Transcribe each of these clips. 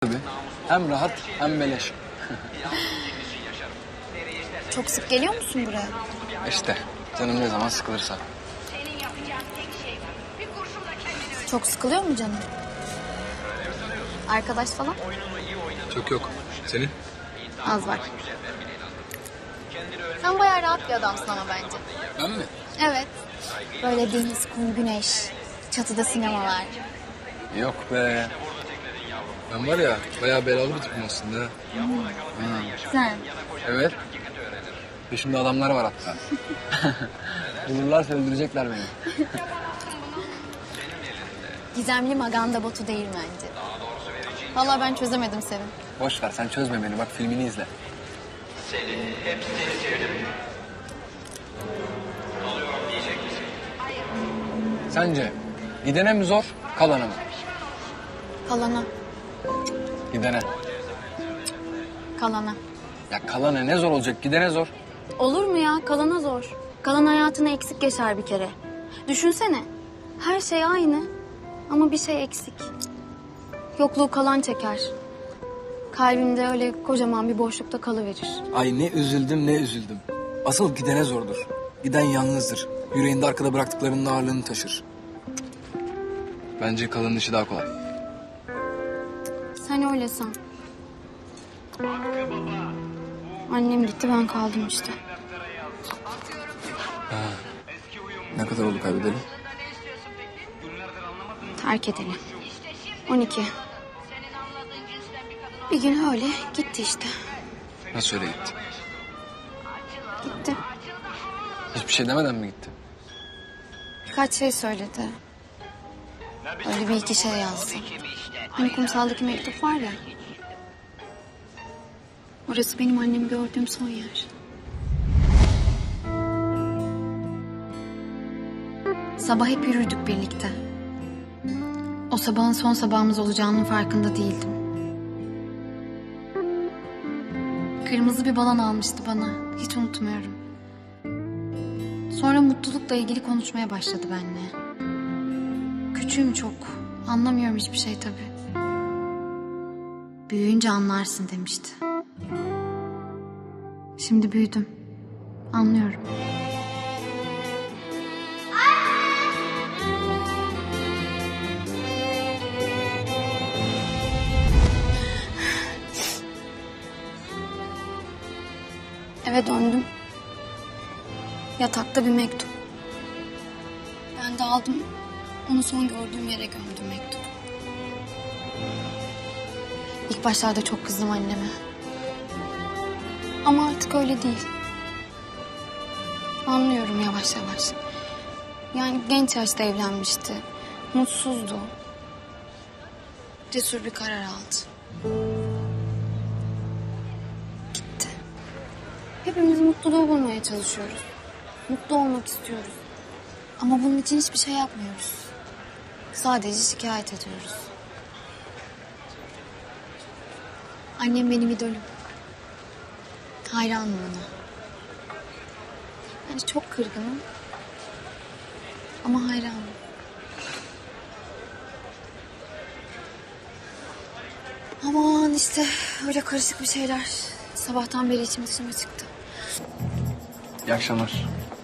Tabii. Hem rahat hem beleş. Çok sık geliyor musun buraya? İşte canım ne zaman sıkılırsa. Çok sıkılıyor mu canım? Arkadaş falan? Çok yok. Senin? Az var. Sen bayağı rahat bir adamsın ama bence. Ben mi? Evet. Böyle deniz, kum, güneş, çatıda sinemalar. Yok be. Ben var ya bayağı belalı bir tipim aslında. ha. Sen. Evet. Peşimde adamlar var hatta. Bulurlarsa öldürecekler beni. Gizemli maganda botu değil bence. Vallahi ben çözemedim Sevim. Boş ver sen çözme beni bak filmini izle. Sence gidene mi zor kalana mı? Kalana, Gidene. kalana. Ya kalana ne zor olacak gidene zor. Olur mu ya? Kalana zor. Kalan hayatını eksik yaşar bir kere. Düşünsene. Her şey aynı ama bir şey eksik. Yokluğu kalan çeker. Kalbimde öyle kocaman bir boşlukta kalıverir. Ay ne üzüldüm ne üzüldüm. Asıl gidene zordur. Giden yalnızdır. Yüreğinde arkada bıraktıklarının ağırlığını taşır. Bence kalanın işi daha kolay. Sen öyle san. Annem gitti ben kaldım işte. Ne kadar oldu kaybedeli? Terk edeli. 12. Bir gün öyle gitti işte. Nasıl öyle gitti? Gitti. Hiçbir şey demeden mi gitti? Birkaç şey söyledi. Öyle bir iki şey yazdı. Hani kumsaldaki mektup var ya. Orası benim annemi gördüğüm son yer. Sabah hep yürürdük birlikte. O sabahın son sabahımız olacağının farkında değildim. Kırmızı bir balon almıştı bana. Hiç unutmuyorum. Sonra mutlulukla ilgili konuşmaya başladı benimle. Küçüğüm çok. Anlamıyorum hiçbir şey tabii. Büyüyünce anlarsın demişti. Şimdi büyüdüm. Anlıyorum. Eve döndüm. Yatakta bir mektup. Ben de aldım. Onu son gördüğüm yere gömdüm mektubu. Başlarda çok kızdım anneme. Ama artık öyle değil. Anlıyorum yavaş yavaş. Yani genç yaşta evlenmişti. Mutsuzdu. Cesur bir karar aldı. Gitti. Hepimiz mutluluğu bulmaya çalışıyoruz. Mutlu olmak istiyoruz. Ama bunun için hiçbir şey yapmıyoruz. Sadece şikayet ediyoruz. Annem benim idolüm. Hayranım ona. Yani çok kırgınım. Ama hayranım. Aman işte öyle karışık bir şeyler. Sabahtan beri içim dışıma çıktı. İyi akşamlar.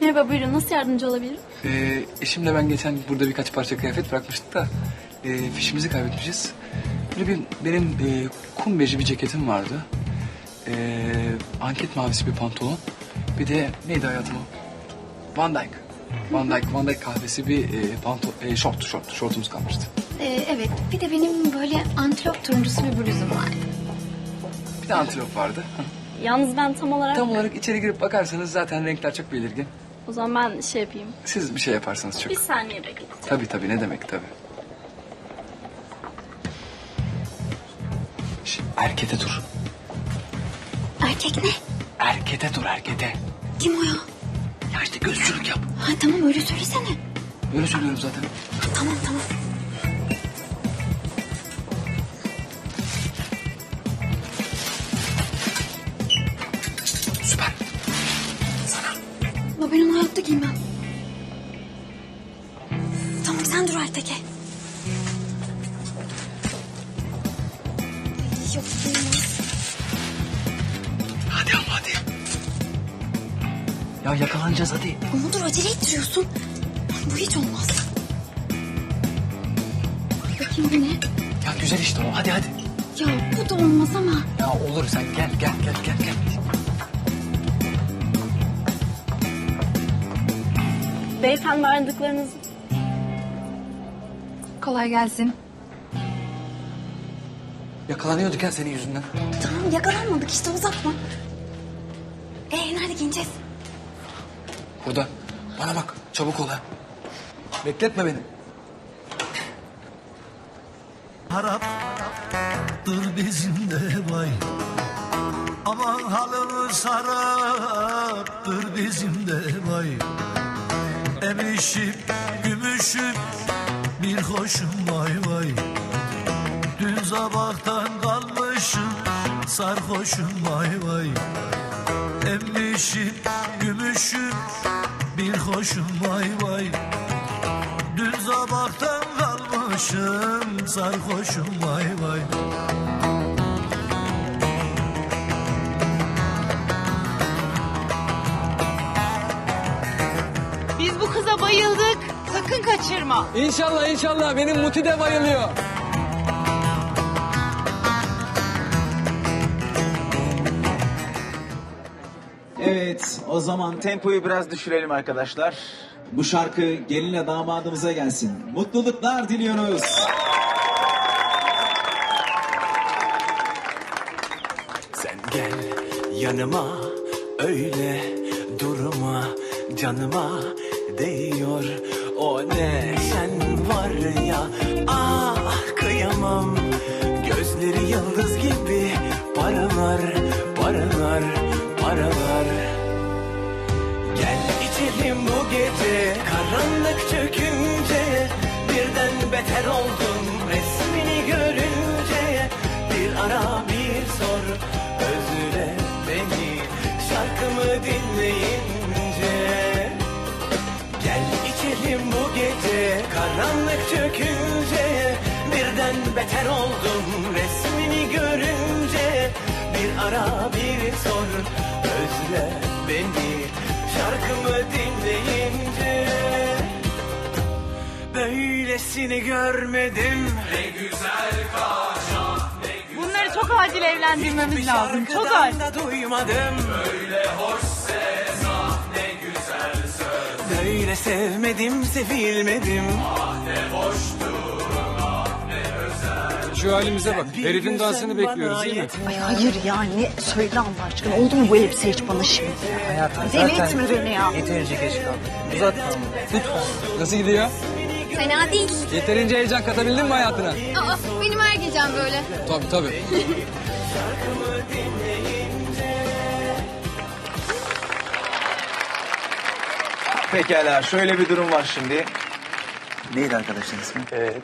Merhaba buyurun nasıl yardımcı olabilirim? Ee, eşimle ben geçen burada birkaç parça kıyafet bırakmıştık da e, fişimizi kaybetmişiz. Böyle bir benim e, kum beji bir ceketim vardı. E, anket mavisi bir pantolon. Bir de neydi hayatım o? Van Dyke. Van Dyke, Van Dyke kahvesi bir e, panto, e, şort, şort, şortumuz kalmıştı. Ee, evet bir de benim böyle antilop turuncusu bir bluzum var. Bir de antilop vardı. Yalnız ben tam olarak Tam olarak içeri girip bakarsanız zaten renkler çok belirgin. o zaman ben şey yapayım. Siz bir şey yaparsanız çok. Bir saniye bekleyin. Tabii tabii ne demek tabii. Şş, erkete dur. Erkek ne? Erkete dur erkete. Kim o ya? Ya işte gözcülük yap. Ha tamam öyle söylesene. Böyle söylüyorum zaten. Tamam tamam. Hadi. Ama dur acele ettiriyorsun. Bu hiç olmaz. Bakayım bu ne? Ya güzel işte o hadi hadi. Ya bu da olmaz ama. Ya olur sen gel gel gel gel gel. Beyefendi aradıklarınız Kolay gelsin. Yakalanıyorduk ya senin yüzünden. Tamam yakalanmadık işte uzatma. Ee nerede giyineceğiz? Burada. Bana bak çabuk ol ha. Bekletme beni. Haraptır bizim de vay Aman halımız haraptır bizim de vay Emişim gümüşüm bir hoşum vay vay Dün sabahtan kalmışım sarhoşum vay vay Emişim gümüşüm bir hoşum vay vay Dün sabahtan kalmışım sarhoşum vay vay Biz bu kıza bayıldık. Sakın kaçırma. İnşallah inşallah benim Muti de bayılıyor. Evet, o zaman tempoyu biraz düşürelim arkadaşlar. Bu şarkı gelinle damadımıza gelsin. Mutluluklar diliyoruz. Sen gel yanıma öyle durma canıma değiyor o ne sen var ya ah kıyamam gözleri yıldız gibi paralar paralar paralar Gel içelim bu gece karanlık çökünce birden beter oldum resmini görünce. Bir ara bir sor özle beni şarkımı dinleyince. Gel içelim bu gece karanlık çökünce birden beter oldum resmini görünce. Bir ara bir sor özle beni. Şarkımı dinleyince böylesini görmedim. Bunları çok acil evlendirmemiz lazım. Çok acil. da duymadım. Böyle hoş ses ah ne güzel söz. Böyle sevmedim sevilmedim Şu halimize bak. Herifin dansını bekliyoruz değil mi? Ay hayır ya ne söyle Allah aşkına. Oldu mu bu elbise hiç bana şimdi? Deli etme beni ya. Yeterince geç kaldık. Uzatma ama. Lütfen. Nasıl gidiyor? Fena değil. Yeterince heyecan katabildin mi hayatına? Aa, benim her gecem böyle. Tabii tabii. Pekala, şöyle bir durum var şimdi. Neydi arkadaşın ismi?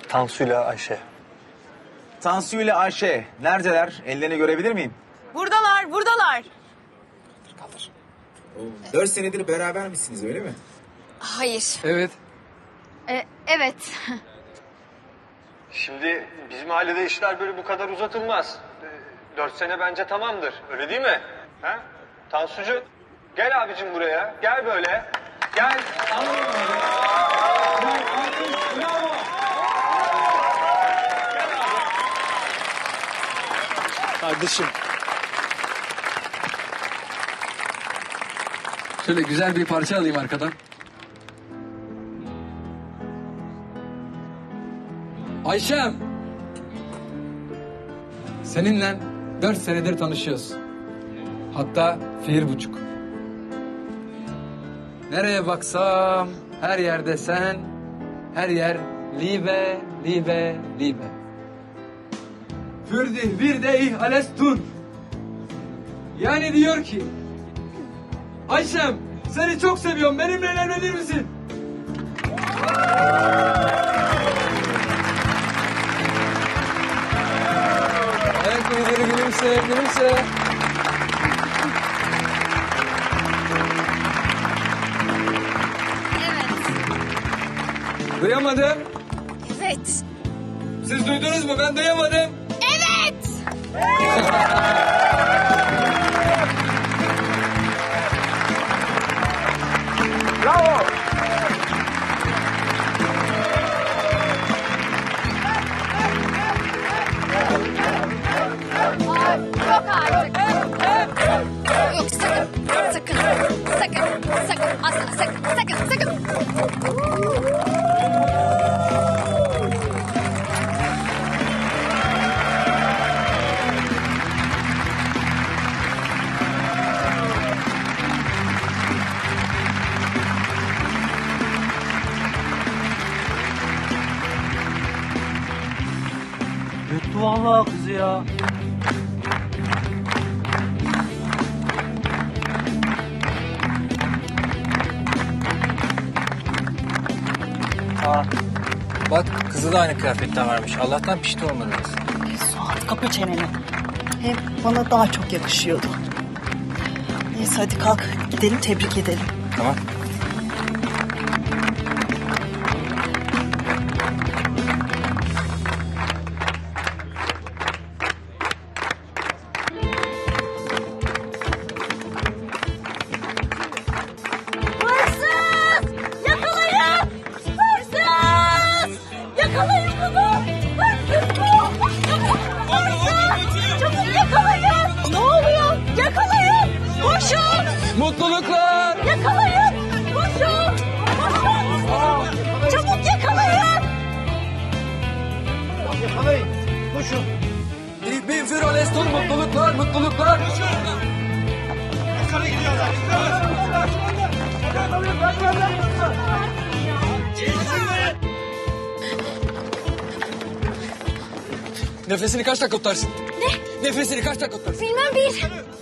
Tansu ile Ayşe. Tansu ile Ayşe. Neredeler? Ellerini görebilir miyim? Buradalar buradalar. Dört senedir beraber misiniz öyle mi? Hayır. Evet. E, evet. Şimdi bizim ailede işler böyle bu kadar uzatılmaz. Ee, Dört sene bence tamamdır. Öyle değil mi? Ha? Tansucu gel abicim buraya. Gel böyle. Gel. Kardeşim. Şöyle güzel bir parça alayım arkadan. Ayşem. Seninle dört senedir tanışıyoruz. Hatta bir buçuk. Nereye baksam her yerde sen, her yer liebe, liebe, liebe. Für dich wird ich alles tun. Yani diyor ki Ayşem seni çok seviyorum benimle evlenir misin? Evet müdürü gülümse gülümse. Evet. Duyamadım. Evet. Siz duydunuz mu? Ben duyamadım. Obrigado. Bak kızı da aynı kıyafetten varmış. Allah'tan pişti olmadınız. Suat kapa çeneni. Hem bana daha çok yakışıyordu. Neyse hadi kalk gidelim tebrik edelim. Tamam. Koşun! Mutluluklar! Yakalayın! Koşun! Koşun! Çabuk yakalayın! Ich bin für alles tun, mutluluklar, mutluluklar! Nefesini kaç dakika tutarsın? Ne? Nefesini kaç dakika tutarsın? Bilmem bir.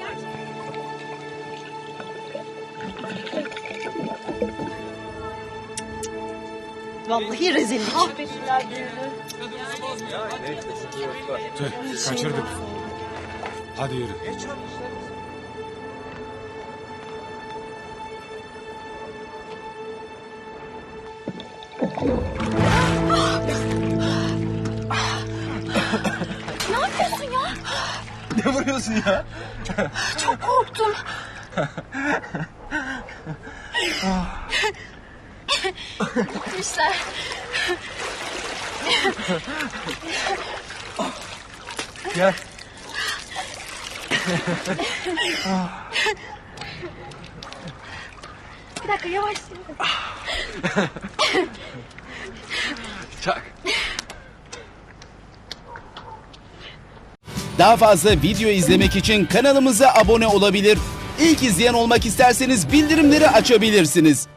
Vallahi rezillik. Kaçırdık. Hadi yürü. Ne yapıyorsun ya? Ne vuruyorsun ya? Çok korktum. Gitmişler. Gel. Bir dakika yavaş. Çak. Daha fazla video izlemek için kanalımıza abone olabilir. İlk izleyen olmak isterseniz bildirimleri açabilirsiniz.